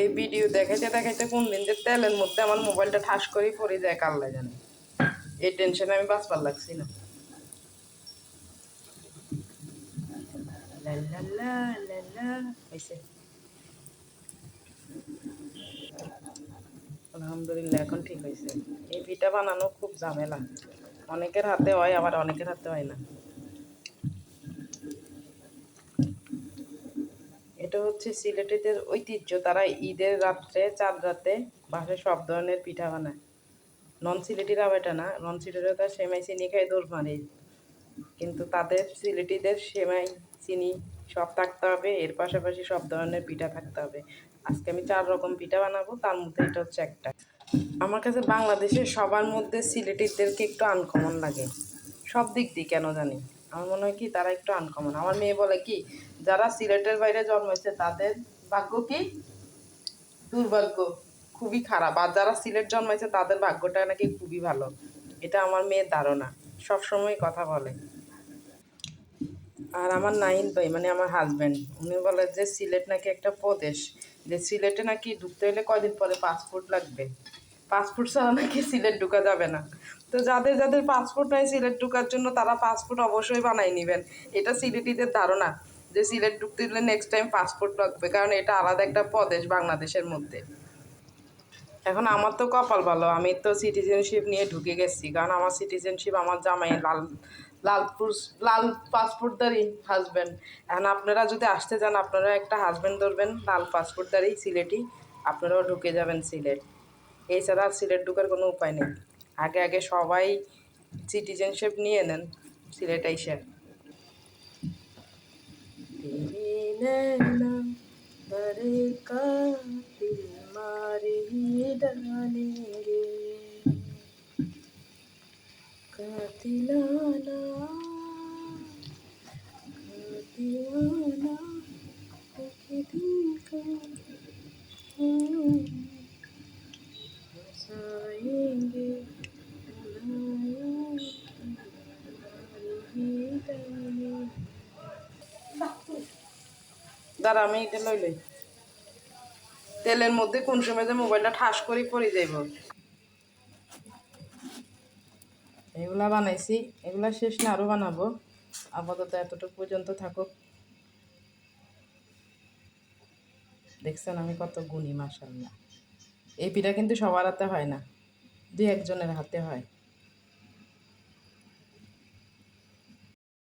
এই ভিডিও দেখাইতে দেখাইতে কোন দিন যে তেলের মধ্যে আমার মোবাইলটা ঠাস করেই পড়ে যায় কাল্লা জানে। এই টেনশনে আমি বাঁচবার লাগছি না। আলহামদুলিল্লাহ, এখন ঠিক হয়েছে। এই পিঠা বানানো খুব ঝামেলা। অনেকের হাতে হয়, আবার অনেকের হাতে হয় না। এটা হচ্ছে সিলেটিদের ঐতিহ্য। তারা ঈদের রাত্রে, চাঁদ রাতে বাসায় সব ধরনের পিঠা বানায়। নন সিলেটিরা এটা না নন সিলেটিরা তার সেমাই, চিনি খাই দৌড় মারে কিন্তু তাদের সিলেটিদের সেমাই, চিনি সব থাকতে হবে, এর পাশাপাশি সব ধরনের পিঠা থাকতে হবে। আজকে আমি চার রকম পিঠা বানাবো, তার মধ্যে এটা হচ্ছে একটা। আমার কাছে বাংলাদেশের সবার মধ্যে সিলেটিদেরকে একটু আনকমন লাগে। সব দিক দিয়ে কেন জানি? আমার মনে হয় কি, তারা একটু আনকমন আমার মেয়ে বলে কি, যারা সিলেটের বাইরে জন্মেছে তাদের ভাগ্য কি? দুর্ভাগ্য, খুবই খারাপ। আর যারা সিলেট জন্মাইছে তাদের ভাগ্যটা নাকি খুবই ভালো। এটা আমার মেয়ের ধারণা। সবসময় কথা বলে। আর আমার নাইন ভাই মানে আমার হাজব্যান্ড উনি বলে যে, সিলেট নাকি একটা প্রদেশ। যে সিলেটে নাকি ঢুকতে হলে কয়দিন পরে পাসপোর্ট লাগবে? পাসপোর্ট ছাড়া নাকি সিলেট ঢুকা যাবে না। তো যাদের যাদের পাসপোর্ট নাই সিলেট ঢুকার জন্য তারা পাসপোর্ট অবশ্যই বানাই নেবেন। এটা সিলেটিদের ধারণা যে সিলেট ঢুকতে হলে নেক্সট টাইম পাসপোর্ট লাগবে, কারণ এটা আলাদা একটা প্রদেশ বাংলাদেশের মধ্যে। এখন আমার তো কপাল ভালো, আমি তো সিটিজেনশিপ নিয়ে ঢুকে গেছি, কারণ আমার সিটিজেনশিপ আমার জামাই লাল, লালপুর, লাল পাসপোর্টদারি হাজব্যান্ড এখন আপনারা যদি আসতে চান, আপনারা একটা হাজব্যান্ড ধরবেন, লাল পাসপোর্টদারি সিলেটি, আপনারাও ঢুকে যাবেন সিলেট। এছাড়া আর সিলেট ঢুকার কোনো উপায় নেই। আগে আগে সবাই সিটিজেনশিপ নিয়ে নেন সিলেট আইসেন কাতিলানা কাতিলানা দিন দাঁড়া, আমি এটা লই লই। তেলের মধ্যে কোন সময় যে মোবাইলটা ঠাস করে পড়ে যাইব। এগুলা বানাইছি, এগুলা শেষ না আরও বানাবো। আপাতত এতটুকু পর্যন্ত থাকুক। দেখছেন আমি কত গুণী মাসাল্লাহ এই পিঠা কিন্তু সবার হাতে হয় না, দুই একজনের হাতে হয়।